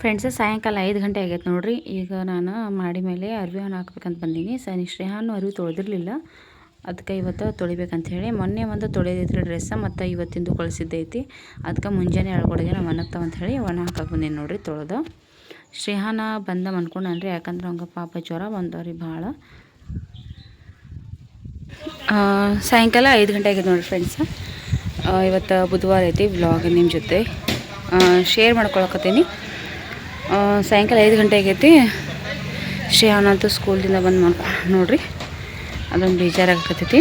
Friends ಸಾಯಂಕಾಲ ಐದು ಗಂಟೆ ಆಗೈತೆ ನೋಡಿರಿ. ಈಗ ನಾನು ಮಾಡಿ ಮೇಲೆ ಅರ್ವಿ ಹಣ್ಣು ಹಾಕ್ಬೇಕಂತ ಬಂದೀನಿ. ಸನಿ ಶ್ರೇಹಾನು ಅರಿವಿ ತೊಳೆದಿರಲಿಲ್ಲ. ಅದಕ್ಕೆ ಇವತ್ತು ತೊಳಿಬೇಕಂತ ಹೇಳಿ, ಮೊನ್ನೆ ಒಂದು ತೊಳೆದೈತ್ರಿ ಡ್ರೆಸ್ಸ ಮತ್ತು ಇವತ್ತಿಂದು ಕಳಿಸಿದ್ದೈತಿ. ಅದಕ್ಕೆ ಮುಂಜಾನೆ ಎಳ್ಕೊಡಿಗೆ ನಾವು ಒಣಗ್ತಾವಂತ ಹೇಳಿ ಒಣ ಹಾಕಕ್ಕೆ ಬಂದೀನಿ ನೋಡಿರಿ ತೊಳೆದು. ಶ್ರೇಹಾನ ಬಂದ ಅನ್ಕೊಂಡನ್ರಿ ಯಾಕಂದ್ರೆ ಅವಂಗೆ ಪಾಪ ಜ್ವರ ಬಂದವ್ರಿ ಭಾಳ. ಸಾಯಂಕಾಲ ಐದು ಗಂಟೆ ಆಗಿದೆ ನೋಡಿರಿ ಫ್ರೆಂಡ್ಸ ಇವತ್ತು ಬುಧವಾರ ಐತಿ ವ್ಲಾಗ್ ನಿಮ್ಮ ಜೊತೆ. ಶೇರ್ ಮಾಡ್ಕೊಳಕತ್ತೀನಿ. ಸಾಯಂಕಾಲ ಐದು ಗಂಟೆ ಆಗೈತಿ. ಶ್ರೇಯಾನಂತೂ ಸ್ಕೂಲ್ದಿಂದ ಬಂದು ಮಾಡ್ಕೊಂಡು ನೋಡ್ರಿ, ಅದೊಂದು ಬೇಜಾರಾಗ್ತೈತಿ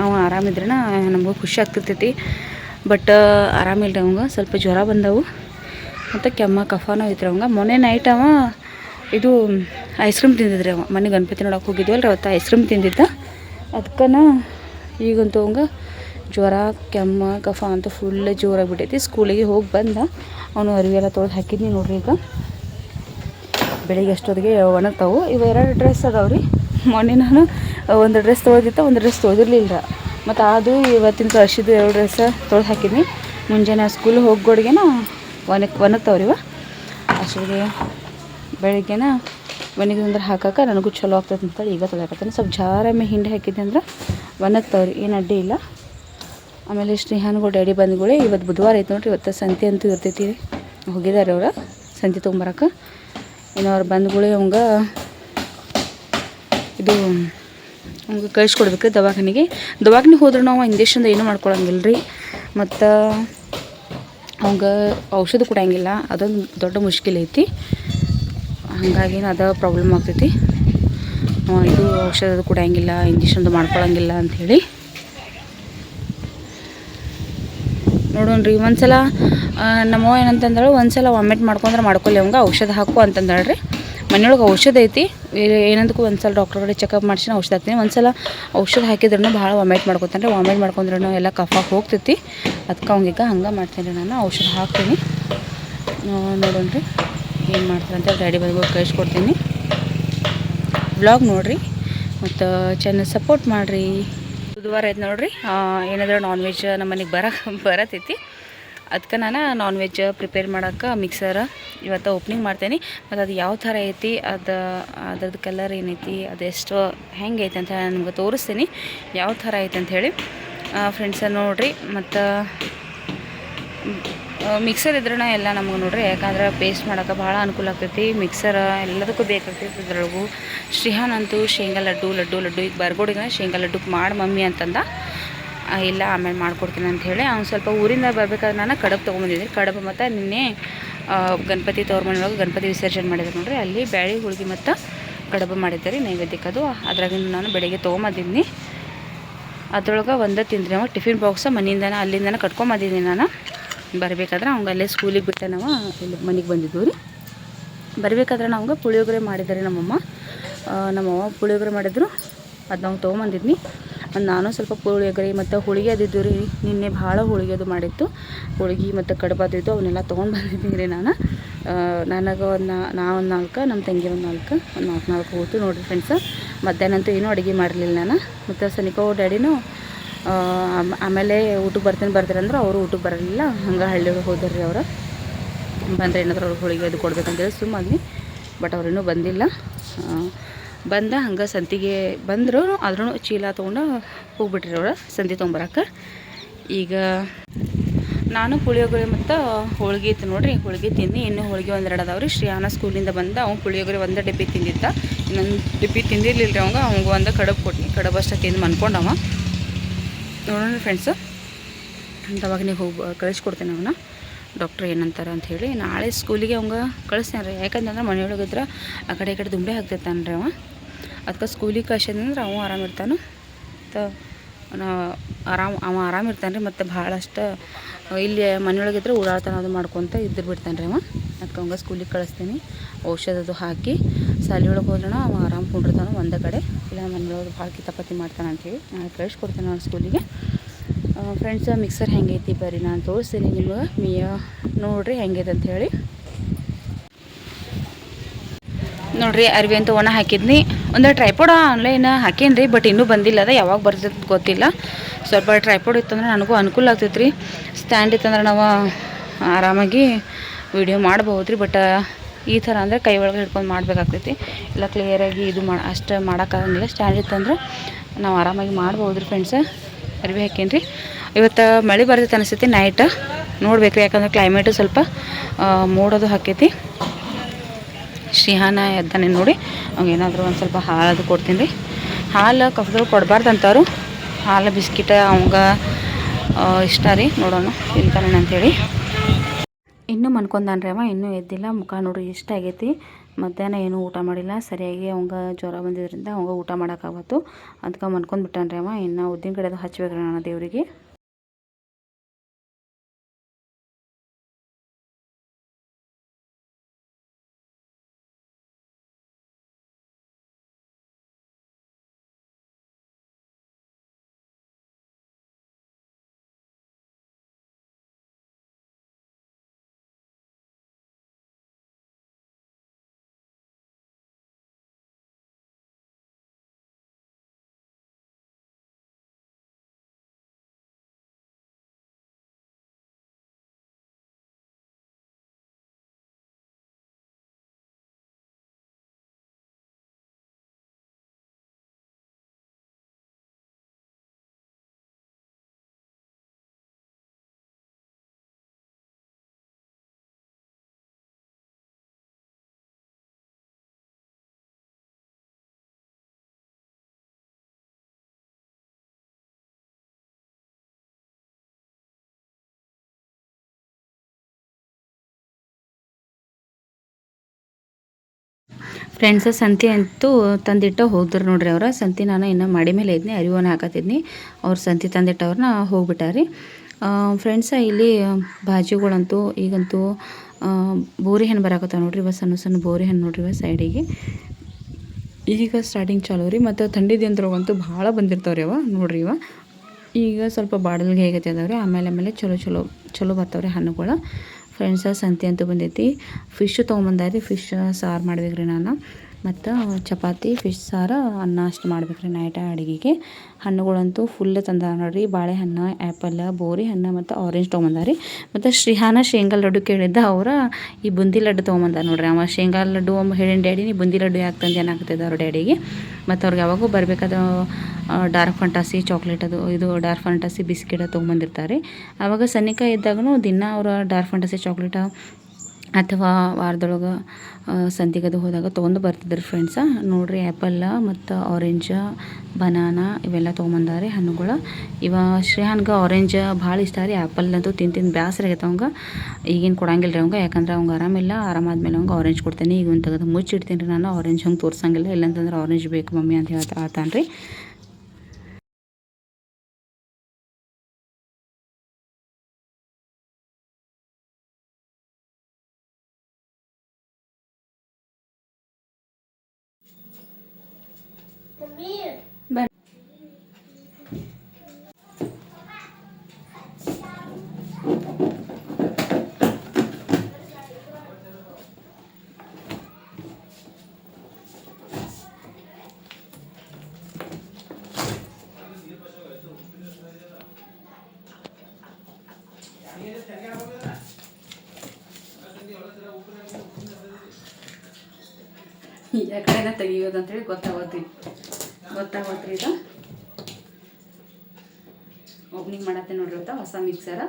ಅವ ಆರಾಮಿದ್ರೆ ನಮಗೂ ಖುಷಿ ಆಗ್ತಿರ್ತೈತಿ. ಬಟ್ ಆರಾಮಿಲ್ಲ ಅವಂಗೆ, ಸ್ವಲ್ಪ ಜ್ವರ ಬಂದವು. ಮತ್ತು ಕೆಮ್ಮ ಕಫನೂ ಐತ್ರಿ ಅವಂಗೆ. ಮೊನ್ನೆ ನೈಟ್ ಅವ ಇದು ಐಸ್ ಕ್ರೀಮ್ ತಿಂದಿದ್ರಿ ಅವ. ಮನೆ ಗಣಪತಿ ನೋಡೋಕೆ ರೀ ಅವತ್ತು ಐಸ್ ಕ್ರೀಮ್ ತಿಂದಿದ್ದ. ಅದಕ್ಕನ ಈಗಂತೂ ಅವಂಗೆ ಜ್ವರ, ಕೆಮ್ಮ, ಕಫ ಅಂತೂ ಫುಲ್ ಜೋರಾಗಿಬಿಟ್ಟೈತಿ ಸ್ಕೂಲಿಗೆ ಹೋಗಿ ಬಂದ. ಅವನು ಅರಿವೆಲ್ಲ ತೊಳೆದು ಹಾಕಿದ್ನಿ ನೋಡ್ರಿ ಈಗ. ಬೆಳಿಗ್ಗೆ ಅಷ್ಟೊತ್ತಿಗೆ ಒಣಗ್ತಾವು. ಇವು ಎರಡು ಡ್ರೆಸ್ ಅದಾವೆ ರೀ. ಮೊನ್ನೆ ನಾನು ಒಂದು ಡ್ರೆಸ್ ತೊಳೆದಿತ್ತ ಒಂದು ಡ್ರೆಸ್ ತೊಳೆದಿರ್ಲಿಲ್ಲ ಮತ್ತು ಅದು ಇವತ್ತಿನ ಕಳ್ಸಿದ್ದು ಎರಡು ಡ್ರೆಸ್ ತೊಳೆದು ಹಾಕಿದ್ನಿ. ಮುಂಜಾನೆ ಸ್ಕೂಲ್ ಹೋಗೋಡ್ಗೆನ ಒಣಗ್, ಒಣಗ್ತಾವೆ ರೀ ಇವ. ಅಷ್ಟೊತ್ತಿಗೆ ಬೆಳಿಗ್ಗೆನ ಅಂದ್ರೆ ಹಾಕಕ್ಕೆ ನನಗೂ ಚಲೋ ಆಗ್ತದೆ ಅಂತೇಳಿ ಈಗ ತೊಳೆಯಕತ್ತೀನಿ ಸ್ವಲ್ಪ ಜಾರಮ್ಮೆ ಹಿಂಡಿ ಹಾಕಿದ್ದೆ ಅಂದ್ರೆ ಒಣಗ್ತಾವ್ರಿ ಏನು ಅಡ್ಡಿ ಇಲ್ಲ. ಆಮೇಲೆ ಶ್ರೀಹಾನ್ಗಳು ಡ್ಯಾಡಿ ಬಂದ್ಗಳೇ ಇವತ್ತು ಬುಧವಾರ ಐತೆ ನೋಡ್ರಿ. ಇವತ್ತು ಸಂತೆ ಅಂತೂ ಇರ್ತೈತಿ ಹೋಗಿದ್ದಾರೆ ಅವ್ರು. ಸಂತೆ ತೊಗೊಂಬರಕ್ಕೆ ಇನ್ನು ಅವ್ರು ಬಂದ್ಗಳೇ ಅವಂಗ ಇದು ಅವ್ಗೆ ಕಳಿಸ್ಕೊಡ್ಬೇಕು ದವಾಖಾನೆಗೆ. ದವಾಖಾನೆ ಹೋದ್ರೆ ನಾವು ಇಂಜೆಕ್ಷನ್ದು ಏನೂ ಮಾಡ್ಕೊಳಂಗಿಲ್ಲ ರೀ ಮತ್ತು ಅವಂಗೆ ಔಷಧ ಕೊಡಂಗಿಲ್ಲ. ಅದೊಂದು ದೊಡ್ಡ ಮುಷ್ಕಿಲ್ ಐತಿ. ಹಾಗಾಗಿ ಅದ ಪ್ರಾಬ್ಲಮ್ ಆಗ್ತೈತಿ. ಇದು ಔಷಧ ಕೊಡಂಗಿಲ್ಲ ಇಂಜೆಕ್ಷನ್ದು ಮಾಡ್ಕೊಳಂಗಿಲ್ಲ ಅಂಥೇಳಿ ನೋಡೋಣ್ರಿ. ಒಂದ್ಸಲ ನಮ್ಮವ್ವ ಏನಂತಂದಳು, ಒಂದ್ಸಲ ವಾಮಿಟ್ ಮಾಡ್ಕೊಂಡ್ರೆ ಮಾಡ್ಕೊಳ್ಳಿ ಅವಂಗೆ ಔಷಧ ಹಾಕು ಅಂತಂದಳ್ರಿ ಮನೆಯೊಳಗೆ ಔಷಧ ಐತಿ. ಏನಂದಕ್ಕೂ ಒಂದ್ಸಲ ಡಾಕ್ಟರ್ ಕಡೆ ಚೆಕಪ್ ಮಾಡಿಸಿ ಔಷಧ ಹಾಕ್ತೀನಿ. ಒಂದ್ಸಲ ಔಷಧ ಹಾಕಿದ್ರೂ ಭಾಳ ವಾಮಿಟ್ ಮಾಡ್ಕೊತಾನೆ ವಾಮಿಟ್ ಮಾಡ್ಕೊಂಡ್ರೂ ಎಲ್ಲ ಕಫ ಹೋಗ್ತೈತಿ. ಅದಕ್ಕೆ ಅವಂಗೀಗ ಹಂಗೆ ಮಾಡ್ತೀನಿ ರೀ ನಾನು. ಔಷಧ ಹಾಕ್ತೀನಿ. ನೋಡೋಣ ರೀ ಏನು ಮಾಡ್ತಾರೆ ಅಂತ ಡ್ಯಾಡಿ ಬಂದು ಕಳಿಸ್ಕೊಡ್ತೀನಿ. ಬ್ಲಾಗ್ ನೋಡಿರಿ. ಮತ್ತು ಚೆನ್ನಾಗಿ ಸಪೋರ್ಟ್ ಮಾಡಿರಿ. ಬುಧವಾರ ಐತೆ ನೋಡಿರಿ. ಏನಾದರೂ ನಾನ್ ವೆಜ್ ನಮ್ಮ ಮನೆಗೆ ಬರ, ಬರತೈತಿ. ಅದಕ್ಕೆ ನಾನು ನಾನ್ ವೆಜ್ ಪ್ರಿಪೇರ್ ಮಾಡೋಕ್ಕೆ ಮಿಕ್ಸರ್ ಇವತ್ತು ಓಪ್ನಿಂಗ್ ಮಾಡ್ತೇನೆ. ಮತ್ತು ಅದು ಯಾವ ಥರ ಐತಿ, ಅದು ಅದ್ರದ್ದು ಕಲರ್ ಏನೈತಿ ಅದೆಷ್ಟು ಹೆಂಗೆ ಐತೆ ಅಂತ ನಿಮ್ಗೆ ತೋರಿಸ್ತೀನಿ. ಯಾವ ಥರ ಐತೆ ಅಂಥೇಳಿ ಫ್ರೆಂಡ್ಸ ನೋಡಿರಿ. ಮತ್ತು ಮಿಕ್ಸರ್ ಇದ್ರೂ ಎಲ್ಲ ನಮಗೆ ನೋಡ್ರಿ, ಯಾಕಂದ್ರೆ ಪೇಸ್ಟ್ ಮಾಡೋಕೆ ಭಾಳ ಅನುಕೂಲ ಆಗ್ತೈತಿ. ಮಿಕ್ಸರ್ ಎಲ್ಲದಕ್ಕೂ ಬೇಕಾಗ್ತೈತಿ ಅದ್ರೊಳಗು ಶ್ರೀಹಾನ್ ಅಂತೂ ಶೇಂಗಾ ಲಡ್ಡು ಲಡ್ಡು ಲಡ್ಡು, ಈಗ ಬರ್ಗೋಡಿಗೆ ಶೇಂಗಾ ಲಡ್ಡು ಮಾಡಿ ಮಮ್ಮಿ ಅಂತಂದ. ಇಲ್ಲ, ಆಮೇಲೆ ಮಾಡ್ಕೊಡ್ತೀನಿ ಅಂತ ಹೇಳಿ ಅವ್ನು ಸ್ವಲ್ಪ ಊರಿಂದ ಬರ್ಬೇಕಾದ್ರೆ ನಾನು ಕಡಬು ತೊಗೊಂಬಂದಿದ್ದೆ. ಕಡಬು ಮತ್ತು ನಿನ್ನೆ ಗಣಪತಿ ತವ್ರ ಮನೆಯೊಳಗೆ ಗಣಪತಿ ವಿಸರ್ಜನೆ ಮಾಡಿದ್ರು ನೋಡ್ರಿ. ಅಲ್ಲಿ ಬ್ಯಾಳಿ, ಹುಳಿಗೆ ಮತ್ತು ಕಡಬು ಮಾಡಿದ್ದಾರೆ ನೈವೇದ್ಯಕ್ಕೆ ಅದು. ಅದ್ರಾಗಿಂದ ನಾನು ಬೆಳಗ್ಗೆ ತೊಗೊಂಬಂದಿದ್ದೀನಿ ಅದ್ರೊಳಗೆ ಒಂದೇ ತಿಂದ್ರಿ ಅವ ಟಿಫಿನ್ ಬಾಕ್ಸ ಮನೆಯಿಂದನೇ ಅಲ್ಲಿಂದನೇ ಕಟ್ಕೊಂಬಂದಿದ್ದೀನಿ ನಾನು. ಬರಬೇಕಾದ್ರೆ ಅವಂಗೆ ಅಲ್ಲೇ ಸ್ಕೂಲಿಗೆ ಬಿಟ್ಟೆ ನಾವು ಇಲ್ಲಿ ಮನೆಗೆ ಬಂದಿದ್ವಿ ರೀ. ಬರಬೇಕಾದ್ರೆ ನಮ್ಗೆ ಪುಳಿಯೋಗರೆ ಮಾಡಿದ್ದಾರೆ ನಮ್ಮಮ್ಮ. ನಮ್ಮವ್ವ ಪುಳಿಯೋಗರೆ ಮಾಡಿದ್ರು. ಅದು ನಾವು ತೊಗೊಂಬಂದಿದ್ನಿ. ನಾನು ಸ್ವಲ್ಪ ಪುಳಿಯೋಗರೆ ಮತ್ತು ಹೋಳಿಗೆ ಅದಿದ್ದು ರೀ. ನಿನ್ನೆ ಭಾಳ ಹೋಳಿಗೆ ಅದು ಮಾಡಿತ್ತು. ಹೋಳಿಗೆ ಮತ್ತು ಕಡುಬಾದಿದ್ದು ಅವನ್ನೆಲ್ಲ ತೊಗೊಂಡು ಬಂದಿದ್ದೀನಿ ರೀ ನಾನು. ನನಗೆ ಒಂದು ನಾ ಒಂದು ನಾಲ್ಕು ನಮ್ಮ ತಂಗಿ ಒಂದು ನಾಲ್ಕು ಒಂದು ನಾಲ್ಕು ನಾಲ್ಕು ಹೋಯ್ತು ನೋಡಿರಿ ಫ್ರೆಂಡ್ಸ ಮಧ್ಯಾಹ್ನ ಅಂತೂ ಏನೂ ಅಡುಗೆ ಮಾಡಲಿಲ್ಲ ನಾನು. ಮತ್ತು ಸನಿಕೋ ಡ್ಯಾಡಿನೂ ಆಮೇಲೆ ಊಟಕ್ಕೆ ಬರ್ತೀನಿ ಬರ್ತಾರೆ ಅಂದ್ರೆ ಅವರು ಊಟಕ್ಕೆ ಬರಲಿಲ್ಲ. ಹಂಗೆ ಹಳ್ಳಿ ಹೋದ್ರಿ ಅವರು. ಬಂದರೆ ಏನಾದ್ರು ಅವ್ರಿಗೆ ಹೋಳಿಗೆ ಅದು ಕೊಡ್ಬೇಕಂತೇಳಿ ಸುಮ್ಮನೆ ಬಟ್ ಅವ್ರೇನೂ ಬಂದಿಲ್ಲ. ಬಂದ ಹಂಗೆ ಸಂತಿಗೆ ಬಂದರು ಆದ್ರೂ ಚೀಲ ತೊಗೊಂಡು ಹೋಗ್ಬಿಟ್ರಿ ಅವ್ರು, ಸಂತಿ ತೊಗೊಂಬರಕ್ಕೆ ಈಗ ನಾನು ಪುಳಿಯೋಗರೆ ಮತ್ತು ಹೋಳಿಗೆ ಇತ್ತು ನೋಡಿರಿ, ಹೋಳಿಗೆ ತಿಂದು ಇನ್ನೂ ಹೋಳಿಗೆ ಒಂದೆರಡು ಅದಾವ್ರಿ. ಶ್ರೀಯಾನ ಸ್ಕೂಲಿಂದ ಬಂದ, ಅವ್ನು ಪುಳಿಯೋಗರೆ ಒಂದು ಡಬ್ಬಿ ತಿಂದಿದ್ದ. ಇನ್ನೊಂದು ಡಬ್ಬಿ ತಿಂದಿರ್ಲಿಲ್ಲ ರೀ ಅವಂಗೆ ಅವಂಗೆ ಒಂದು ಕಡಬು ಕೊಟ್ಟು ಕಡಬು ಅಷ್ಟೇ ತಿಂದು ಮನ್ಕೊಂಡವ. ನೋಡೋಣ ಫ್ರೆಂಡ್ಸು ನೀವು ಹೋಗಿ, ಕಳಿಸ್ಕೊಡ್ತೇನೆ ಅವನ್ನ ಡಾಕ್ಟ್ರ್ ಏನಂತಾರೆ ಹೇಳಿ. ನಾಳೆ ಸ್ಕೂಲಿಗೆ ಅವಂಗೆ ಕಳಿಸ್ತಾನೆ ರೀ. ಯಾಕಂತಂದ್ರೆ ಮನೆಯೊಳಗಿದ್ರೆ ಆ ಕಡೆ ಈ ಕಡೆ ದುಂಬೆ ಹಾಕ್ತಿರ್ತಾನೆ ರೀ ಅವ ಅದಕ್ಕೆ ಸ್ಕೂಲಿಗೆ ಕಳ್ಸಿದ್ರೆ ಅವ ಆರಾಮಿರ್ತಾನೆ ಮತ್ತು ನಾ ಆರಾಮ್, ಅವ ಆರಾಮಿರ್ತಾನೆ ರೀ ಮತ್ತು ಭಾಳಷ್ಟು, ಇಲ್ಲಿ ಮನೆಯೊಳಗಿದ್ರೆ ಓಡಾಡ್ತಾನೆ ಅದು ಮಾಡ್ಕೊತ ಇದ್ದು ಬಿಡ್ತಾನೆ ರೀ ಅವ. ಅದಕ್ಕೆ ಅವಂಗೆ ಸ್ಕೂಲಿಗೆ ಕಳಿಸ್ತೀನಿ. ಔಷಧದ್ದು ಹಾಕಿ. ಸಾಲಿ ಒಳಗೆ ಹೋದ್ರಣ ಅವ ಆರಾಮ್ ಕುಂಡಿರ್ತಾನೆ ಒಂದೇ ಕಡೆ. ಇಲ್ಲ ಮನೆಯೊಳಗೆ ಭಾಳ ಕಿತಾಪತಿ ಮಾಡ್ತಾನೆ ಅಂಥೇಳಿ ನಾನು ಕಳಿಸ್ಕೊಡ್ತೇನೆ ಅವ್ನ ಸ್ಕೂಲಿಗೆ. ಫ್ರೆಂಡ್ಸ್ ಮಿಕ್ಸರ್ ಹೆಂಗೈತಿ ಬರ್ರಿ, ನಾನು ತೋರಿಸ್ತೀನಿ ನಿಮಗೆ. ಮಿಯ, ನೋಡಿರಿ ಹೆಂಗೈತೆ ಅಂಥೇಳಿ ನೋಡಿರಿ ಅರಿವಿ ಅಂತ ಒಣ ಹಾಕಿದ್ನಿ. ಒಂದು ಟ್ರೈಪೋಡ್ ಆನ್ಲೈನ್ ಹಾಕೇನಿ ರೀ ಬಟ್ ಇನ್ನೂ ಬಂದಿಲ್ಲ ಅದ, ಯಾವಾಗ ಬರ್ತೈತೆ ಗೊತ್ತಿಲ್ಲ. ಸ್ವಲ್ಪ ಟ್ರೈಪೋಡ್ ಇತ್ತಂದ್ರೆ ನನಗೂ ಅನುಕೂಲ ಆಗ್ತೈತೆ ರೀ ಸ್ಟ್ಯಾಂಡ್ ಇತ್ತಂದ್ರೆ ನಾವು ಆರಾಮಾಗಿ ವಿಡಿಯೋ ಮಾಡ್ಬೋದು ರೀ ಬಟ್ ಈ ಥರ ಅಂದರೆ ಕೈ ಒಳಗೆ ಹಿಡ್ಕೊಂಡು ಮಾಡಬೇಕಾಗ್ತೈತಿ. ಇಲ್ಲ ಕ್ಲಿಯರಾಗಿ ಇದು ಮಾ ಅಷ್ಟು ಮಾಡೋಕ್ಕಾಗಂಗಿಲ್ಲ. ಸ್ಟ್ಯಾಂಡ್ ಇತ್ತಂದ್ರೆ ನಾವು ಆರಾಮಾಗಿ ಮಾಡ್ಬೋದು ರೀ ಫ್ರೆಂಡ್ಸ ಅರಿವಿ ಹಾಕೇನ್ರಿ. ಇವತ್ತು ಮಳೆ ಬರ್ತೈತೆ ಅನಿಸ್ತೈತಿ ನೈಟ್ ನೋಡ್ಬೇಕು ರೀ ಯಾಕಂದ್ರೆ ಕ್ಲೈಮೇಟು ಸ್ವಲ್ಪ ಮೂಡೋದು ಹಾಕೈತಿ. ಶ್ರೀಹಾನ ಎದ್ದಾನೆ ನೋಡಿ ಏನಾದರೂ ಒಂದು ಸ್ವಲ್ಪ ಹಾಲದು ಕೊಡ್ತೀನಿ ರೀ ಹಾಲು ಕಫದ್ರು ಕೊಡಬಾರ್ದು ಅಂತಾರು ಹಾಲು, ಬಿಸ್ಕಿಟ ಅವಂಗ ಇಷ್ಟ ರೀ. ನೋಡೋಣ ತಿಂತಾನೆ ಅಂತೇಳಿ ಇನ್ನೂ ಮನ್ಕೊಂಡಾನ್ರಿ ಅವ, ಇನ್ನೂ ಎದ್ದಿಲ್ಲ, ಮುಖ ನೋಡ್ರಿ ಇಷ್ಟ ಆಗೈತಿ. ಮಧ್ಯಾಹ್ನ ಏನೂ ಊಟ ಮಾಡಿಲ್ಲ, ಸರಿಯಾಗಿ ಅವಂಗ ಜ್ವರ ಬಂದಿದ್ರಿಂದ ಅವಂಗ ಊಟ ಮಾಡೋಕ್ಕಾಗತ್ತು ಅದಕ್ಕೆ ಮನ್ಕೊಂಡ್ಬಿಟ್ಟಾನೆ ರೀ ಅವ, ಇನ್ನು ಉದ್ದಿನ ಕಡೆದು ರೀ ನಾನು ದೇವರಿಗೆ. ಫ್ರೆಂಡ್ಸ್, ಸಂತಿ ಅಂತೂ ತಂದಿಟ್ಟು ಹೋದ್ರು ನೋಡ್ರಿ ಅವ್ರ. ಸಂತಿ ನಾನು ಇನ್ನೂ ಮಾಡಿ ಮೇಲೆ ಇದ್ನಿ, ಅರಿವನ್ನ ಹಾಕತ್ತಿದ್ನಿ. ಅವ್ರು ಸಂತಿ ತಂದಿಟ್ಟವ್ರನ್ನ ಹೋಗ್ಬಿಟ್ಟಾರಿ. ಫ್ರೆಂಡ್ಸ, ಇಲ್ಲಿ ಭಾಜಿಗಳಂತೂ ಈಗಂತೂ ಬೋರಿ ಹಣ್ಣು ಬರಾಕತ್ತಾವ ನೋಡ್ರಿ ಇವ, ಸಣ್ಣ ಸಣ್ಣ ಬೋರಿ ಹಣ್ಣು ನೋಡ್ರಿ ಇವ ಸೈಡಿಗೆ. ಈಗ ಸ್ಟಾರ್ಟಿಂಗ್ ಚಾಲು ರೀ, ಮತ್ತು ಥಂಡಿ ದಿನದ್ರೊಳಗಂತೂ ಭಾಳ ಬಂದಿರ್ತಾವ್ರಿ ಅವ, ನೋಡ್ರಿ ಇವ. ಈಗ ಸ್ವಲ್ಪ ಬಾಡಲ್ಗೆ ಹೇಗೈತೆ ಅದಾವ್ರಿ, ಆಮೇಲೆ ಆಮೇಲೆ ಚಲೋ ಚಲೋ ಚಲೋ ಬರ್ತಾವ್ರಿ ಹಣ್ಣುಗಳು. ಫ್ರೆಂಡ್ಸ ಸಂತಿ ಅಂತ ಬಂದೈತಿ. ಫಿಶ್ ತೊಗೊಂಬಂದಾರಿ. ಫಿಶ್ ಸಾರು ಮಾಡ್ಬೇಕ್ರಿ ನಾನು. ಮತ್ತು ಚಪಾತಿ ಫಿಶ್ ಸಾರು, ಅನ್ನ ಅಷ್ಟು ಮಾಡ್ಬೇಕ್ರಿ ನೈಟ ಅಡುಗೆಗೆ. ಹಣ್ಣುಗಳಂತೂ ಫುಲ್ ತಂದ ನೋಡ್ರಿ. ಬಾಳೆಹಣ್ಣು ಆ್ಯಪಲ್ ಬೋರಿ ಹಣ್ಣು ಮತ್ತು ಆರೆಂಜ್ ತೊಗೊಂಬಂದಾರಿ. ಮತ್ತು ಶ್ರೀಹಾನ ಶೇಂಗಾ ಲಡ್ಡು ಕೇಳಿದ್ದ ಅವರ, ಈ ಬುಂದಿ ಲಡ್ಡು ತೊಗೊಂಬಂದಾರ ನೋಡ್ರಿ ಅವ. ಶೇಂಗಾ ಲಡ್ಡು ಒಮ್ಮೆ ಹೇಳಿನ ಡ್ಯಾಡಿ, ನೀ ಬುಂದಿ ಲಡ್ಡು ಯಾಕೆ ತಂದು ಏನಾಗ್ತದೆ ಅವ್ರ ಡ್ಯಾಡಿಗೆ. ಮತ್ತು ಅವ್ರಿಗೆ ಯಾವಾಗೂ ಬರಬೇಕಾದ ಡಾರ್ಕ್ ಫಂಟಾಸಿ ಚಾಕ್ಲೇಟ್ ಅದು, ಇದು ಡಾರ್ಕ್ ಫಂಟಾಸಿ ಬಿಸ್ಕಿಟ್ ತೊಗೊಂಬಂದಿರ್ತಾರೆ. ಆವಾಗ ಸನ್ನಿಕ ಇದ್ದಾಗೂ ದಿನ ಅವರ ಡಾರ್ಕ್ ಫಂಟಾಸಿ ಚಾಕ್ಲೇಟ ಅಥವಾ ವಾರದೊಳಗೆ ಸಂತಿಗದು ಹೋದಾಗ ತೊಗೊಂಡು ಬರ್ತಿದ್ರು ಫ್ರೆಂಡ್ಸ ನೋಡಿರಿ ಆ್ಯಪಲ್ಲ ಮತ್ತು ಆರೆಂಜ ಬನಾನ ಇವೆಲ್ಲ ತೊಗೊಂಬಂದಾರೆ ಹಣ್ಣುಗಳು. ಇವ ಶ್ರೇಹಾನ್ಗೆ ಆರೆಂಜ್ ಭಾಳ ಇಷ್ಟ ರೀ. ಆ್ಯಪಲ್ ಅಂತೂ ತಿಂದು ತಿಂದು ಬೇಸರ ಆಗೈತೆ ಅವಂಗೆ. ಈಗೇನು ಕೊಡಂಗಿಲ್ಲ ರೀ ಅವಂಗೆ. ಯಾಕಂದ್ರೆ ಅವ್ಗೆ ಆರಾಮಿಲ್ಲ ಆರಾಮಾದ್ಮೇಲೆ ಅವಂಗೆ ಆರೆಂಜ್ ಕೊಡ್ತೇನೆ. ಈಗ ಒಂದು ತೆಗೆದು ಮುಚ್ಚಿಡ್ತೀನಿ ರೀ ನಾನು. ಆರೆಂಜ್ ಹಂಗೆ ತೋರ್ಸಂಗಿಲ್ಲ. ಇಲ್ಲಂತಂದ್ರೆ ಆರೆಂಜ್ ಬೇಕು ಮಮ್ಮಿ ಅಂತ ಹೇಳ್ತಾ ಆತಾನ ರೀ ಬರ್ ಯಾಕಡೆನ ತೆಗಿಯೋದು ಅಂತೇಳಿ ಗೊತ್ತಾಗತ್ತಿ ಗೊತ್ತಾಗತ್ರಿ ಇದು ಓಪನಿಂಗ್ ಮಾಡತ್ತೆ ನೋಡ್ರಿ ಹೊಸ ಮಿಕ್ಸರ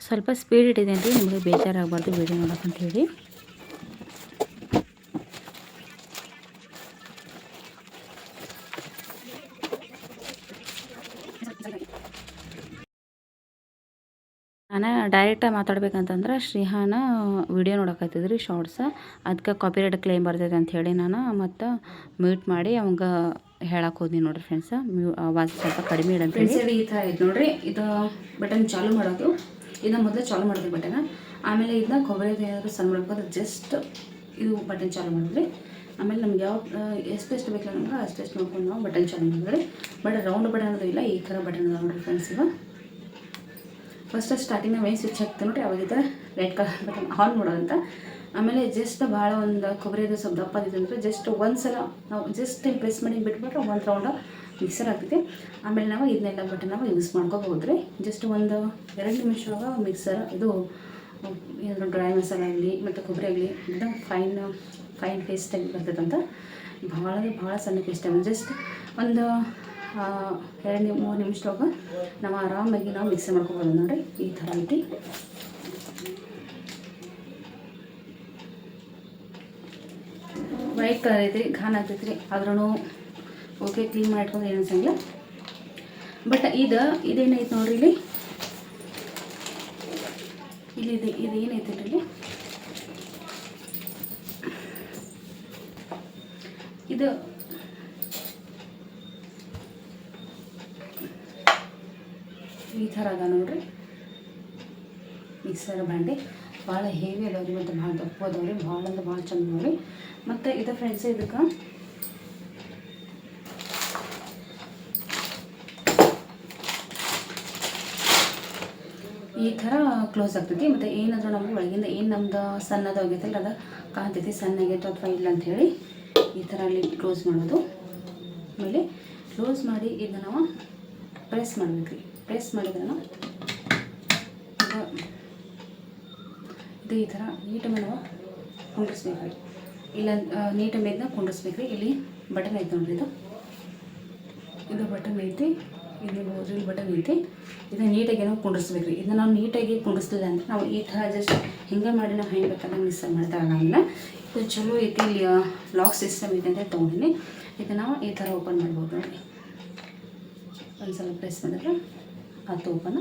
ಸ್ವಲ್ಪ ಸ್ಪೀಡ್ ಇಟ್ಟಿದೆ ರೀ ನಿಮಗೆ ಬೇಜಾರಾಗಬಾರ್ದು ವೀಡಿಯೋ ನೋಡೋಕ್ಕಂತ ಹೇಳಿ. ನಾನು ಡೈರೆಕ್ಟಾಗಿ ಮಾತಾಡ್ಬೇಕಂತಂದ್ರೆ ಶ್ರೀಹಾನ ವಿಡಿಯೋ ನೋಡೋಕತ್ತಿದ್ರಿ ಶಾರ್ಟ್ಸ ಅದಕ್ಕೆ ಕಾಪಿರೈಟ್ ಕ್ಲೇಮ್ ಬರ್ತೈತೆ ಅಂತ ಹೇಳಿ ನಾನು ಮತ್ತು ಮ್ಯೂಟ್ ಮಾಡಿ ಅವಂಗ ಹೇಳಕ್ಕೆ ಹೋದ್ನಿ ನೋಡ್ರಿ ಫ್ರೆಂಡ್ಸ್ ಮ್ಯೂ ಆವಾಜ್ ಸ್ವಲ್ಪ ಕಡಿಮೆ ಇಡಂತ ಈ ಥರ ಇದು ನೋಡ್ರಿ. ಇದು ಬಟನ್ ಚಾಲು ಮಾಡೋದು. ಇದನ್ನ ಮೊದಲು ಚಾಲು ಮಾಡಿದ್ವಿ ಬಟನ್ ಆಮೇಲೆ ಇದನ್ನ ಕೊಬ್ಬರಿ ಏನಾದರೂ ಸಣ್ಣ ಮಾಡ್ಬೋದು ಜಸ್ಟ್ ಇದು ಬಟನ್ ಚಾಲು ಮಾಡಿದ್ರಿ ಆಮೇಲೆ ನಮ್ಗೆ ಯಾವ ಎಷ್ಟೆಷ್ಟು ಬೇಕಲ್ಲ ನಮ್ಗೆ ಅಷ್ಟೆಷ್ಟು ನೋಡ್ಕೊಂಡು ನಾವು ಬಟನ್ ಚಾಲು ಮಾಡಿದ್ರಿ ಬಟ್ ರೌಂಡ್ ಬಟನ್ ಅದು ಇಲ್ಲ, ಈ ಥರ ಬಟನ್ ಅದಾವ ನೋಡಿರಿ ಫ್ರೆಂಡ್ಸ್ ಇವ. ಫಸ್ಟ್ ಸ್ಟಾರ್ಟಿಂಗ್ ಮೇನ್ ಸ್ವಿಚ್ ಹಾಕ್ತೀವಿ ನೋಡಿರಿ, ಅವಾಗಿದ್ದ ರೆಡ್ ಕಲರ್ ಬಟನ್ ಆನ್ ಮಾಡೋದಂತ. ಆಮೇಲೆ ಜಸ್ಟ್ ಭಾಳ ಒಂದು ಕೊಬ್ಬರಿ ಸ್ವಲ್ಪ ದಪ್ಪ ಅಂದರೆ ಜಸ್ಟ್ ಒಂದು ಸಲ ನಾವು ಜಸ್ಟ್ ಪ್ರೆಸ್ ಮಾಡಿ ಬಿಟ್ಬಿಟ್ರೆ ಒಂದು ರೌಂಡ್ ಮಿಕ್ಸರ್ ಆಗ್ತೈತಿ ಆಮೇಲೆ ನಾವು ಇದನ್ನೆಲ್ಲ ಬಟನ್ ನಾವು ಯೂಸ್ ಮಾಡ್ಕೋಬಹುದು ರೀ ಜಸ್ಟ್ ಒಂದು ಎರಡು ನಿಮಿಷ ಒಳಗೆ ಮಿಕ್ಸರ್ ಇದು ಏನಾದ್ರು ಡ್ರೈ ಮಸಾಲ ಆಗಲಿ ಮತ್ತು ಕೊಬ್ಬರಿ ಆಗಲಿ एकदम ಫೈನ್ ಫೈನ್ ಪೇಸ್ಟ್ ಆಗಿ ಬರ್ತೈತಂತ ಭಾಳ ಅಂದ್ರೆ ಭಾಳ ಸಣ್ಣ ಪೇಸ್ಟ್ ಆಗಿ ಜಸ್ಟ್ ಒಂದು ಆ, ಎರಡು ನಿಮ್ ಮೂರು ನಿಮಿಷದೊಳಗೆ ನಾವು ಆರಾಮಾಗಿ ನಾವು ಮಿಕ್ಸರ್ ಮಾಡ್ಕೊಬೋದು ನೋಡಿರಿ ಈ ಥರ ಐತಿ ವೈಟ್ ಕಲರ್ ಐತ್ರಿ ಘಾನ್ ಆಗ್ತೈತೆ ರೀ ಆದ್ರೂ ಓಕೆ ಕ್ಲೀನ್ ಮಾಡ್ಕೊಂಡು ಏನು ಅನ್ಸಂಗಿಲ್ಲ ಬಟ್ ಇದು, ಇದೇನೈತೆ ನೋಡ್ರಿ ಇಲ್ಲಿ? ಇಲ್ಲಿ ಇದು ಇದು ಏನೈತೆ ಇಲ್ಲಿ ಇದು ಈ ಥರ ಅದ ನೋಡ್ರಿ. ಮಿಕ್ಸರ್ ಬಾಂಡೆ. ಭಾಳ ಹೇವಿ ಅದಾವ್ರಿ ಮತ್ತು ಭಾಳ ದಪ್ಪ ಅದಾವ್ರಿ, ಭಾಳ ಅಂದ್ರೆ ಭಾಳ ಚಂದ ಅದಾವ್ರಿ. ಮತ್ತು ಇದು ಫ್ರೆಂಡ್ಸ್ ಇದಕ್ಕೆ ಈ ಥರ ಕ್ಲೋಸ್ ಆಗ್ತೈತಿ. ಮತ್ತು ಏನಾದರೂ ನಮ್ಗೆ ಒಳಗಿಂದ ಏನು ನಮ್ದು ಸಣ್ಣದು ಆಗೈತಲ್ಲ ಅದು ಕಾಣ್ತೈತಿ. ಸಣ್ಣ ಆಗೈತೆ ಅಥವಾ ಇಲ್ಲ ಅಂಥೇಳಿ ಈ ಥರ ಅಲ್ಲಿ ಕ್ಲೋಸ್ ಮಾಡೋದು. ಆಮೇಲೆ ಕ್ಲೋಸ್ ಮಾಡಿ ಇದನ್ನ ನಾವು ಪ್ರೆಸ್ ಮಾಡ್ಬೇಕು ಪ್ರೆಸ್ ಮಾಡಿದ್ರೆ ಇದು ಈ ಥರ ನೀಟನ್ನು ನಾವು ಕುಂಡಿಸ್ಬೇಕು ರೀ. ಇಲ್ಲ ನೀಟಾಗಿ ಇದನ್ನ ಕುಂಡಿಸ್ಬೇಕು ರೀ. ಇಲ್ಲಿ ಬಟನ್ ಐತೆ ನೋಡ್ರಿ ಇದು. ಇದು ಬಟನ್ ಐತಿ. ಇಲ್ಲಿ ಡ್ರಿಲ್ ಬಟನ್ ಐತಿ. ಇದನ್ನ ನೀಟಾಗಿ ನಾವು ಕುಂಡಿಸ್ಬೇಕು ರೀ ಇದನ್ನ ನಾವು ನೀಟಾಗಿ ಕುಂಡಿಸ್ಲಿಲ್ಲ ಅಂದರೆ ನಾವು ಈ ಥರ ಜಸ್ಟ್ ಹಿಂಗೆ ಮಾಡಿ ನಾವು ಹೆಂಗೆ ಬೇಕಾದ್ರೆ ಮಿಸ್ ಮಾಡ್ತಾ ಆಗಲ್ಲ. ಇದು ಚಲೋ ಐತಿ. ಇಲ್ಲಿ ಲಾಕ್ ಸಿಸ್ಟಮ್ ಇದೆ ಅಂತ ತೊಗೊಂಡಿನಿ. ಇದು ನಾವು ಈ ಥರ ಓಪನ್ ಮಾಡ್ಬೋದು ನೋಡಿ ಒಂದು ಸಲ ಪ್ರೆಸ್ ಮಾಡಿದ್ರೆ ಅದು ಓಪನ್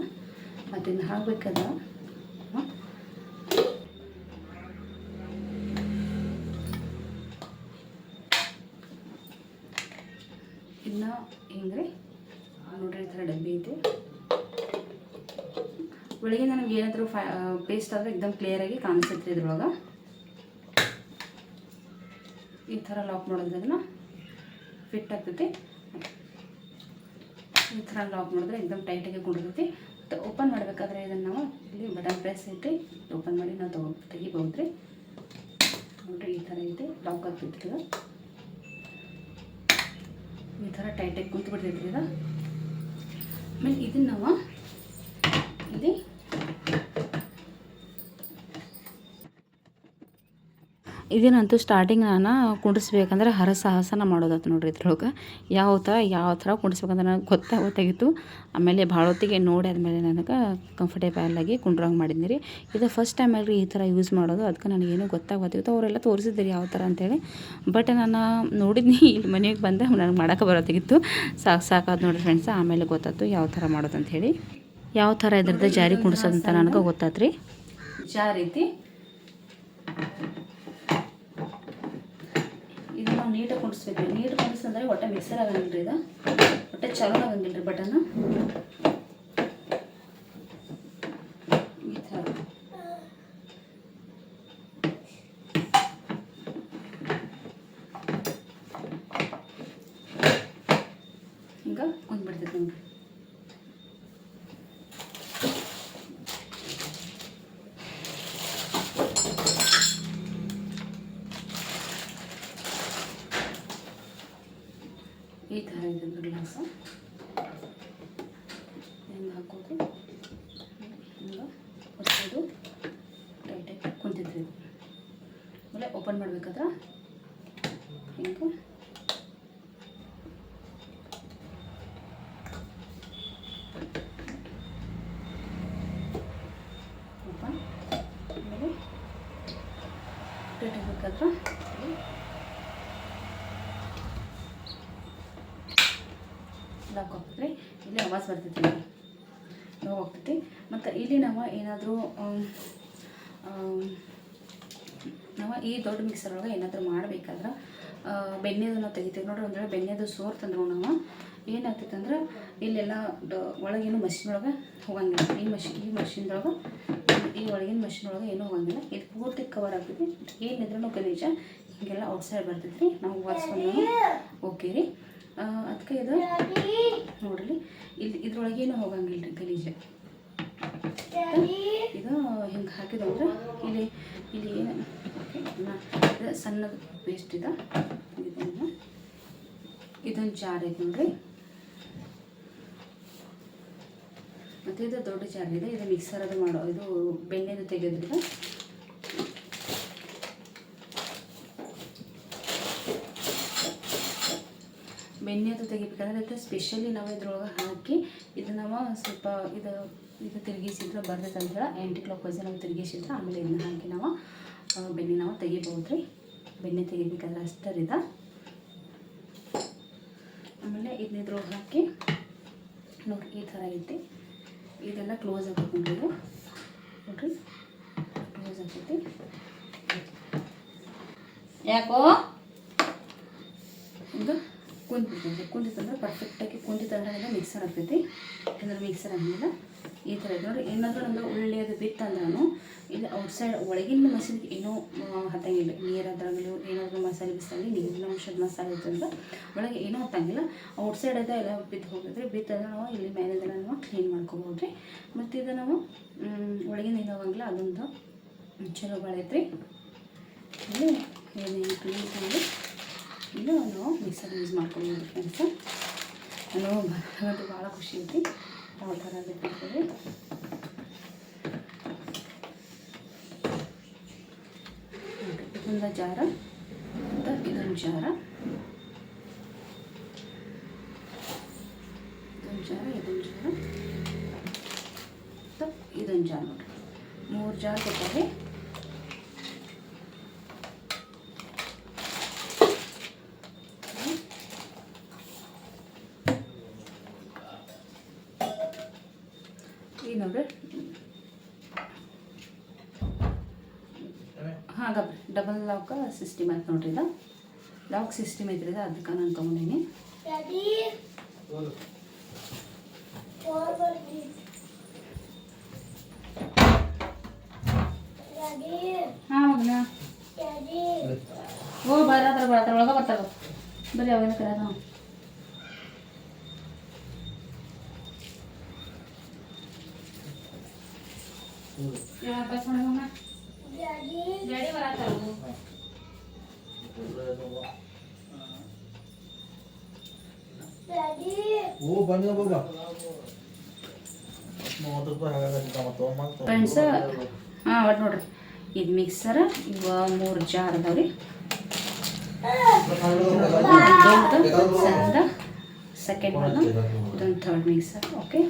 ಮತ್ತು ಇದನ್ನ ಹಾಕ್ಬೇಕಾದ್ರೆ ಪೇಸ್ಟ್ ಆದರೆ ಎಕ್ದಮ್ ಕ್ಲಿಯರಾಗಿ ಕಾಣಿಸುತ್ತೆ ಇದ್ರೊಳಗೆ. ಈ ಥರ ಲಾಕ್ ಮಾಡೋದ್ರಿಂದ ಫಿಟ್ ಆಗ್ತೈತಿ. ಈ ಥರ ಲಾಕ್ ಮಾಡಿದ್ರೆ ಎಕ್ದಮ್ ಟೈಟಾಗಿ ಮತ್ತು ಓಪನ್ ಮಾಡಬೇಕಾದ್ರೆ ಇದನ್ನು ನಾವು ಇಲ್ಲಿ ಬಟನ್ ಪ್ರೆಸ್ ಐತಿ. ಓಪನ್ ಮಾಡಿ ನಾವು ತಗೋ ತೆಗಿಬೋದು ರೀ ನೋಡ್ರಿ, ಈ ಥರ ಇದೆ ಲಾಕ್ ಆಗ್ತೈತಿ ಇದು. ಈ ಥರ ಟೈಟಾಗಿ ಕುಂತು ಬಿಡ್ತೈತಿ ಇದು. ಆಮೇಲೆ ಇದನ್ನು ನಾವು ಇಲ್ಲಿ ಇದನ್ನಂತೂ ಸ್ಟಾರ್ಟಿಂಗ್ ನಾನು ಕುಂಡಿಸ್ಬೇಕಂದ್ರೆ ಹರಸಾಹಸನ ಮಾಡೋದತ್ತು ನೋಡ್ರಿ ಇದ್ರೊಳಗೆ. ಯಾವ ಥರ ಯಾವ ಥರ ಕುಂಡಿಸ್ಬೇಕಂದ್ರೆ ನನಗೆ ಗೊತ್ತಾಗ ಗೊತ್ತಾಗಿತ್ತು. ಆಮೇಲೆ ಭಾಳ ಹೊತ್ತಿಗೆ ನೋಡಿ ಆದಮೇಲೆ ನನಗೆ ಕಂಫರ್ಟೇಬಲ್ ಆಗಿ ಕುಂಡ್ರಂಗೆ ಮಾಡಿದ್ನಿ ರೀ. ಇದು ಫಸ್ಟ್ ಟೈಮ್ ಅಲ್ರಿ ಈ ಥರ ಯೂಸ್ ಮಾಡೋದು ಅದಕ್ಕೆ ನನಗೇನು ಗೊತ್ತಾಗೋತ್ತಿತ್ತು ಅವರೆಲ್ಲ ತೋರಿಸಿದ್ರಿ ಯಾವ ಥರ ಅಂತೇಳಿ. ಬಟ್ ನಾನು ನೋಡಿದ್ನಿ, ಇಲ್ಲಿ ಮನೆಗೆ ಬಂದೆ, ನನಗೆ ಮಾಡೋಕೆ ಬರೋತ್ತಿತ್ತು ಸಾಕು ಸಾಕಾದ ನೋಡಿರಿ ಫ್ರೆಂಡ್ಸ್ ಆಮೇಲೆ ಗೊತ್ತಾಯ್ತು ಯಾವ ಥರ ಮಾಡೋದು ಹೇಳಿ ಯಾವ ಥರ ಇದ್ರದ್ದು ಜಾರಿ ಕುಂಡ್ಸೋದಂತ ನನಗೆ ಗೊತ್ತಾಯ್ತು ರೀ ಜಾರಿ ಇದು ನಾವು ನೀಟಾಗಿ ಕುಂಡಿಸ್ಬೇಕು. ರೀ ನೀಟ್ ಕುಂಡಿಸ್ತಂದ್ರೆ ಒಟ್ಟೆ ಮಿಕ್ಸರ್ ಆಗಂಗಿಲ್ಲ ರೀ ಇದು. ಒಟ್ಟೆ ಚಲೋ ಆಗಂಗಿಲ್ಲ ರೀ ಬಟನ್ ಈ ಥರ ಹಿಂಗೆ ಕುಂದ್ಬಿಡ್ತೈತೆ ನೋಡ್ರಿ ಈ ಥರ ಇದೆ ಗ್ಲಾಸ್ ಹಿಂಗೆ ಹಾಕೋದು ಹಿಂಗೆ ಹೊಸದು ಟೈಟಾಗಿ ಕುಂತಿದ್ರಿ ಆಮೇಲೆ ಓಪನ್ ಮಾಡ್ಬೇಕಾದ್ರೆ ಹಿಂಗೆ ಓಪನ್ ಆಮೇಲೆ ಟೈಟಾಗಿ ಬೇಕಾದ್ರೆ ಲಾಕ್ ಹಾಕಿದ್ರೆ ಇಲ್ಲಿ ಆವಾಜ್ ಬರ್ತೈತಿ ನೋಡಿ ಸ್ಲೋ ಆಗ್ತೈತಿ ಮತ್ತು ಇಲ್ಲಿ ನಾವು ಏನಾದರೂ ನಾವು ಈ ದೊಡ್ಡ ಮಿಕ್ಸರ್ ಒಳಗೆ ಏನಾದರೂ ಮಾಡಬೇಕಾದ್ರೆ ಬೆಣ್ಣೆದು ನಾವು ತೆಗಿತೀವಿ. ನೋಡ್ರಿ ಅಂದ್ರೆ ಬೆಣ್ಣೆದು ಸೋರ್ ತಂದ್ರು ನಾವು ಏನಾಗ್ತೈತೆ ಅಂದ್ರೆ ಇಲ್ಲೆಲ್ಲ ಒಳಗೇನು ಮಷಿನ್ ಒಳಗೆ ಹೋಗಂಗಿಲ್ಲ. ಈ ಮಷಿನ್ ಈ ಮಷಿನ್ದೊಳಗೆ ಈ ಒಳಗಿನ ಮಷಿನ್ ಒಳಗೆ ಏನೂ ಹೋಗಂಗಿಲ್ಲ. ಇದು ಪೂರ್ತಿ ಕವರ್ ಆಗ್ತೈತಿ. ಏನಿದ್ರೂ ಗಲೀಜ ಹೀಗೆಲ್ಲ ಔಟ್ಸೈಡ್ ಬರ್ತೈತಿ ರೀ ನಾವು ಒರೆಸ್ಕೊಂಡು ಓಕೆ ರೀ. ಅದಕ್ಕೆ ಇದು, ನೋಡ್ರಿ, ಇಲ್ಲಿ ಇದ್ರೊಳಗೇನು ಹೋಗಂಗಿಲ್ಲ ರೀ ಗಲೀಜು. ಇದು ಹಿಂಗೆ ಹಾಕಿದಂದ್ರೆ ಇಲ್ಲಿ ಇಲ್ಲಿ ಏನು ಇದು ಸಣ್ಣದು ಪೇಸ್ಟ್ ಇದೆ. ಇದನ್ನು ಇದೊಂದು ಜಾರ್ ಐತೆ ನೋಡಿರಿ. ಮತ್ತು ಇದು ದೊಡ್ಡ ಜಾರ್ ಇದೆ. ಇದು ಮಿಕ್ಸರ್ ಅದು ಮಾಡೋ ಇದು ಬೆಣ್ಣೆದು ತೆಗೆಯೋದ್ರಿಂದ ಬೆಣ್ಣೆದು ತೆಗಿಬೇಕಂದ್ರೆ ಅದಕ್ಕೆ ಸ್ಪೆಷಲಿ ನಾವು ಇದ್ರೊಳಗೆ ಹಾಕಿ ಇದು ನಾವು ಸ್ವಲ್ಪ ಇದು ಇದು ತಿರುಗಿಸಿದ್ರೆ ಬರ್ತೈತೆ ಅಂತ ಹೇಳಿ ಎಂಟು ಕ್ಲಾಕ್ ವೈಸ್ ನಾವು ತಿರುಗಿಸಿದ್ರೆ ಆಮೇಲೆ ಇದನ್ನ ಹಾಕಿ ನಾವು ಬೆಣ್ಣೆ ನಾವು ತೆಗಿಬೋದು ರೀ ಬೆಣ್ಣೆ ತೆಗಿಬೇಕಾದ್ರೆ ಅಷ್ಟರಿದ ಆಮೇಲೆ ಇದನ್ನ ಇದ್ರೊಳಗೆ ಹಾಕಿ ನೋಡಿ ಈ ಥರ ಐತಿ. ಇದೆಲ್ಲ ಕ್ಲೋಸ್ ಆಗ್ತೈತಿ ನೋಡ್ರಿ ನೋಡ್ರಿ ಕ್ಲೋಸ್ ಆಗ್ತೈತಿ ಯಾಕೋ? ಇದು ಕುಂದಿತ್ತು ಕುಂದಿತ್ತಂದ್ರೆ ಪರ್ಫೆಕ್ಟಾಗಿ ಕುಂದಿತ್ತಂದ್ರೆ ಮಿಕ್ಸರ್ ಆಗ್ತೈತಿ. ಯಾಕಂದ್ರೆ ಮಿಕ್ಸರ್ ಆಗಿಲ್ಲ ಈ ಥರ ಇದೆ ನೋಡಿ ಏನಾದರೂ ಒಂದು ಉಳ್ಳಿ ಅದು ಬಿತ್ತಂದ್ರೂ ಇಲ್ಲಿ ಔಟ್ಸೈಡ್ ಒಳಗಿನ ಮಸಾಲೆಗೆ ಏನೂ ಹತ್ತಂಗಿಲ್ಲ. ನೀರಾದ್ರಾಗಲಿ ಏನಾದರೂ ಮಸಾಲೆ ಬಿಸಿಲಿ ನೀರಿನ ಅಂಶದ ಮಸಾಲೆ ಇದ್ದಂದ್ರೆ ಒಳಗೆ ಏನೂ ಹತ್ತಂಗಿಲ್ಲ. ಔಟ್ಸೈಡ್ ಅದ ಎಲ್ಲ ಬಿದ್ದು ಹೋಗಿದ್ರೆ ಬಿತ್ತಂದ್ರೆ ನಾವು ಇಲ್ಲಿ ಮೇಲೆದೆಲ್ಲ ನಾವು ಕ್ಲೀನ್ ಮಾಡ್ಕೋಬೋದು ರೀ ಮತ್ತು ಇದು ನಾವು ಒಳಗಿನ ಏನು ಹೋಗಂಗಿಲ್ಲ ಅದೊಂದು ಚಲೋ ಬಾಳೈತ್ರಿ. ಇಲ್ಲಿ ಏನೇನು ಕ್ಲೀನ್ ಮಾಡಿ ಇದು ನಾವು ಮಿಕ್ಸರ್ ಯೂಸ್ ಮಾಡ್ಕೊಬೋದು ಫ್ರೆಂಡ್ಸ್ ನಾನು ಬರೋದು ಭಾಳ ಖುಷಿ ಐತಿ ಯಾವ ಥರ ಬಿಟ್ಟಿರ್ತೀವಿ ಇದೊಂದು ಜಾರ, ಮತ್ತು ಇದೊಂದು ಜಾರ. ಇದೊಂದು ಜಾರ ಇದೊಂದು ಜಾರ. ಮತ್ತು ಇದೊಂದು ಜಾರ ನೋಡಿರಿ. ಮೂರು ಜಾರ್ ಕೊಟ್ಟಾರೆ ಈಗ ನೋಡ್ರಿ ಹಾಂ ಡಬ್ ಡಬಲ್ ಲಾಕ್ ಸಿಸ್ಟಮ್ ಐತೆ ನೋಡ್ರಿ ಇದು. ಲಾಕ್ ಸಿಸ್ಟಮ್ ಐತ್ರಿ ಇದು ಅದಕ್ಕೆ ನಾನು ತೊಗೊಂಡೀನಿ. ಹಾಂ ಮಗನ. ಓ ಬರತ್ರ ಬರತ್ರ ಒಳಗೆ ಬರ್ತಾವ ಬರ್ರಿ ಅವೇನ ಕರ ನಾವು ಗಾಡಿ ಬರತ್ತಾರ ಓ ಬಂದ ಬಾಬಾ ತೊಗೊಂಬಂದು ಫ್ರೆಂಡ್ಸ್ ಹಾಂ ಒಟ್ಟು ನೋಡ್ರಿ. ಇದು ಮಿಕ್ಸರ್ ಇವ ಮೂರು ಜಾರ್ ಅದಾವ್ರಿ. ಸೆಕೆಂಡ್ ಸೆಕೆಂಡ್ ಒನ್ ಇದೊಂದು ಥರ್ಡ್ ಮಿಕ್ಸರ್ ಓಕೆ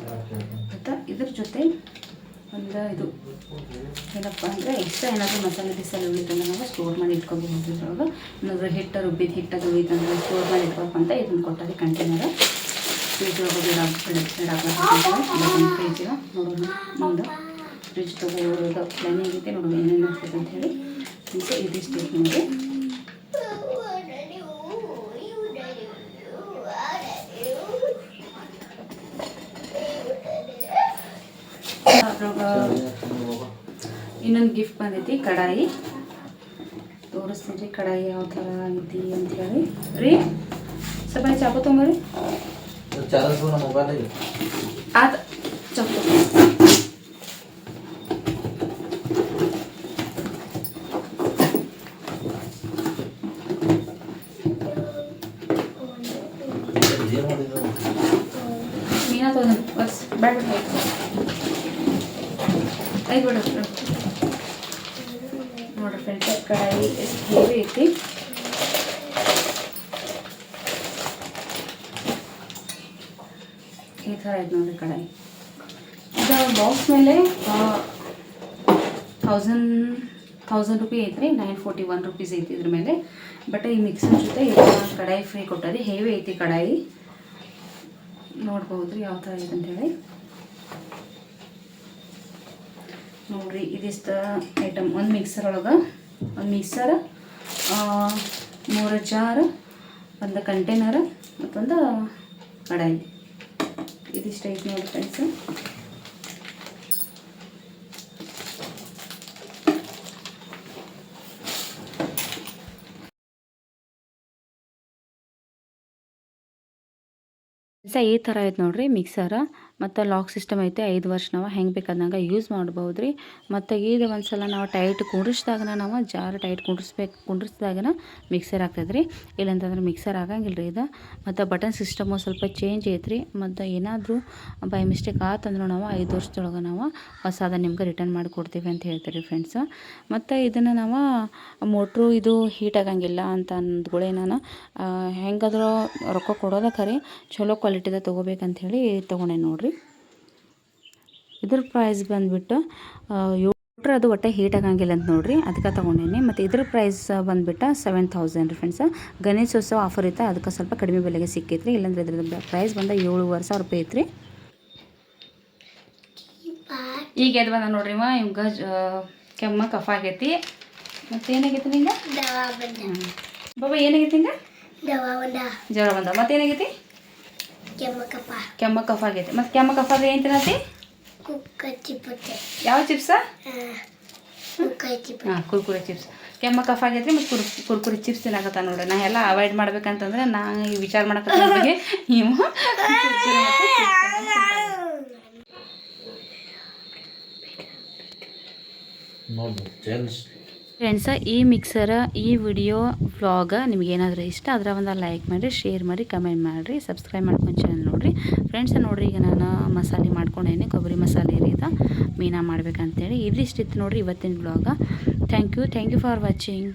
ಮತ್ತು ಇದ್ರ ಜೊತೆ ಒಂದು ಇದು ಏನಪ್ಪ ಅಂದರೆ ಎಕ್ಸ್ಟ್ರಾ ಏನಾದರೂ ಮಸಾಲೆ ಬಿಸಾಲೆ ಉಳಿತಂದ್ರೆ ನಾವು ಸ್ಟೋರ್ ಮಾಡಿ ಇಟ್ಕೋಬಹುದು ಇದ್ರೊಳಗೆ. ಏನಾದರೂ ಹಿಟ್ಟು ರುಬ್ಬಿದ ಹಿಟ್ಟದು ಉಳಿತಂದ್ರೆ ಸ್ಟೋರ್ ಮಾಡಿ ಇಟ್ಕೋಬೇಕು ಅಂತ ಇದನ್ನು ಕೊಟ್ಟಾರೆ ಕಂಟೈನರ್ ಫ್ರಿಜ್ ಒಳಗೆ ಇಡಾಕ ಇಡಾಕ ಫ್ರಿಜ್ ನೋಡೋಣ. ಮುಂದೆ ಫ್ರಿಜ್ ತೊಗೊಳ್ಳೋದು ಪ್ಲಾನಿಂಗ್ ಐತೆ ನೋಡೋಣ ಏನೇನು ಆಗ್ತದೆ ಅಂತ ಹೇಳಿ. ಇದಿಷ್ಟು ಐತೆ ಇನ್ನೊಂದು ಗಿಫ್ಟ್ ಬಂದೈತಿ ಕಡಾಯಿ. ತೋರಿಸ್ತೀನಿ ಕಡಾಯಿ ಯಾವ ಥರ ಐತಿ ಅಂತ ಹೇಳಿ. ರೀ ಸ್ವಲ್ಪ ಚಾಕು ತೊಂಬರಿ ಚಾರ್ಜ್ ನಮ್ಮ ಮೊಬೈಲ್ ಆತ ಚಾಕು. ಏನು ಮಾಡಿದ್ರು ಮೀನಾ ತೊಗೊಂಡು ಬಸ್ ಬೇಡ ಬೇಡ ಐದು ಬಿಡ. ಫ್ರೆಂಡ್ಸ್ ಕಡಾಯಿ ಎಷ್ಟು ಹೇವಿ ಐತಿ ಈ ಥರ ಐತೆ ನೋಡ್ರಿ ಕಡಾಯಿ. ಇದು ಬಾಕ್ಸ್ ಮೇಲೆ ಥೌಸಂಡ್ ಥೌಸಂಡ್ ರುಪಿ ಐತ್ರಿ ನೈನ್ ಫೋರ್ಟಿ ಒನ್ ರುಪೀಸ್ ಐತಿ ಇದ್ರ ಮೇಲೆ. ಬಟ್ ಈ ಮಿಕ್ಸರ್ ಜೊತೆ ಕಡಾಯಿ ಫ್ರೀ ಕೊಟ್ಟರಿ ಹೇವಿ ಐತಿ ಕಡಾಯಿ. ನೋಡ್ಬೋದು ರೀ ಯಾವ ಥರ ಐತೆ ಅಂತೇಳಿ ನೋಡ್ರಿ, ಇದಿಷ್ಟು ಐಟಮ್ ಒಂದು ಮಿಕ್ಸರ್ ಒಳಗೆ ಮಿಕ್ಸರ್ ಮೂರು ಜಾರ ಒಂದು ಕಂಟೈನರ್ ಮತ್ತೊಂದು ಕಡಾಯಿ. ಇದಿಷ್ಟು ಐತೆ ನೋಡಿ ಫ್ರೆಂಡ್ಸ್ ಈ ಥರ ಐತೆ ನೋಡ್ರಿ ಮಿಕ್ಸರ ಮತ್ತು ಲಾಕ್ ಸಿಸ್ಟಮ್ ಐತೆ, ಐದು ವರ್ಷ ನಾವು ಹೆಂಗೆ ಬೇಕಾದಂಗೆ ಯೂಸ್ ಮಾಡ್ಬೋದು ರೀ ಮತ್ತು ಈಗ ಒಂದು ಸಲ ನಾವು ಟೈಟ್ ಕುಂಡ್ರಿಸ್ದಾಗನ ನಾವು ಜಾರ್ ಟೈಟ್ ಕುಂಡ್ರಿಸ್ಬೇಕು ಕುಂಡಿಸಿದಾಗನ ಮಿಕ್ಸರ್ ಆಗ್ತದೆ ರೀ ಇಲ್ಲಂತಂದ್ರೆ ಮಿಕ್ಸರ್ ಆಗಂಗಿಲ್ಲ ರೀ ಇದು. ಮತ್ತು ಬಟನ್ ಸಿಸ್ಟಮು ಸ್ವಲ್ಪ ಚೇಂಜ್ ಐತ್ರಿ. ಮತ್ತು ಏನಾದರೂ ಬೈ ಮಿಸ್ಟೇಕ್ ಆತಂದ್ರೆ ನಾವು ಐದು ವರ್ಷದೊಳಗೆ ನಾವು ಹೊಸಾದ ನಿಮ್ಗೆ ರಿಟರ್ನ್ ಮಾಡಿ ಕೊಡ್ತೀವಿ ಅಂತ ಹೇಳ್ತೀರಿ ಫ್ರೆಂಡ್ಸ್ ಮತ್ತು ಇದನ್ನು ನಾವು ಮೋಟ್ರು ಇದು ಹೀಟ್ ಆಗಂಗಿಲ್ಲ ಅಂತ ಅಂದ್ಗಳೇ ನಾನು ಹೆಂಗಾದರೂ ರೊಕ್ಕ ಕೊಡೋದ ಖರೆ ಚಲೋ ಕ್ವಾಲಿಟಿದ ತೊಗೋಬೇಕಂತ ಹೇಳಿ ತೊಗೊಂಡೆ ನೋಡ್ರಿ. ಇದ್ರ ಪ್ರೈಸ್ ಬಂದುಬಿಟ್ಟು ಏಳ್ರ ಅದು ಒಟ್ಟೆ ಹೀಟ್ ಆಗಂಗಿಲ್ಲ ಅಂತ ನೋಡ್ರಿ. ಅದಕ್ಕೆ ತೊಗೊಂಡೇನಿ. ಮತ್ತು ಇದ್ರ ಪ್ರೈಸ್ ಬಂದುಬಿಟ್ಟು ಸೆವೆನ್ ತೌಸಂಡ್ ರೀ ಫ್ರೆಂಡ್ಸ್ ಗಣೇಶೋತ್ಸವ ಆಫರ್ ಇತ್ತು ಅದಕ್ಕೆ ಸ್ವಲ್ಪ ಕಡಿಮೆ ಬೆಲೆಗೆ ಸಿಕ್ಕೈತ್ರಿ. ಇಲ್ಲಾಂದ್ರೆ ಇದ್ರದ್ದು ಪ್ರೈಸ್ ಬಂದ ಏಳುವರೆ ಸಾವಿರ ರೂಪಾಯಿ ಐತ್ರಿ. ಈಗ ಎದ್ದು ಬಂದ ನೋಡ್ರಿ ಇವ ಗಜ್ ಕೆಮ್ಮ ಕಫ ಆಗೈತಿ. ಮತ್ತೆ ಏನಾಗೈತಿ ನಿಂಗೆ? ಬಾಬಾ ಏನಾಗೈತಿ ಹಿಂಗೆ ಜ್ವರ ಬಂದ ಜ್ವರ ಬಂದ ಮತ್ತೇನಾಗೈತಿ ಕಫ. ಕೆಮ್ಮ ಕಫ ಆಗೈತಿ. ಮತ್ತೆ ಕೆಮ್ಮ ಕಫ ಏನು ತಿನ್ನತಿ ಯಾವ ಚಿಪ್ಸ? ಹಾಂ ಕುರ್ಕುರೆ ಚಿಪ್ಸ್. ಕೆಮ್ಮ ಕಫ ಆಗೈತ್ರಿ ಮತ್ತು ಕುರ್ ಕುರ್ಕುರಿ ಚಿಪ್ಸ್ ತಿನ್ನಕತ್ತ ನೋಡ್ರಿ ನಾ ಎಲ್ಲ ಅವಾಯ್ಡ್ ಮಾಡ್ಬೇಕಂತಂದ್ರೆ ನಾ ಈ ವಿಚಾರ ಮಾಡಕತ್ತ ನೀವು ನೋಡ್ಬೋದು ಕುರ್ಕುರೆ ಫ್ರೆಂಡ್ಸ ಈ ಮಿಕ್ಸರ ಈ ವಿಡಿಯೋ ವ್ಲಾಗ ನಿಮಗೇನಾದರೂ ಇಷ್ಟ ಅದರ ಒಂದು ಲೈಕ್ ಮಾಡಿ ಶೇರ್ ಮಾಡಿ ಕಮೆಂಟ್ ಮಾಡಿರಿ ಸಬ್ಸ್ಕ್ರೈಬ್ ಮಾಡ್ಕೊಂಡು ಚಾನಲ್ ನೋಡಿರಿ. ಫ್ರೆಂಡ್ಸ್ ನೋಡಿರಿ ಈಗ ನಾನು ಮಸಾಲೆ ಮಾಡ್ಕೊಂಡೇನೆ, ಕೊಬ್ಬರಿ ಮಸಾಲೆ ರೀತ ಮೀನಾ ಮಾಡ್ಬೇಕಂತೇಳಿ. ಇದಿಷ್ಟಿತ್ತು ನೋಡಿರಿ ಇವತ್ತಿನ vlog thank you thank you for watching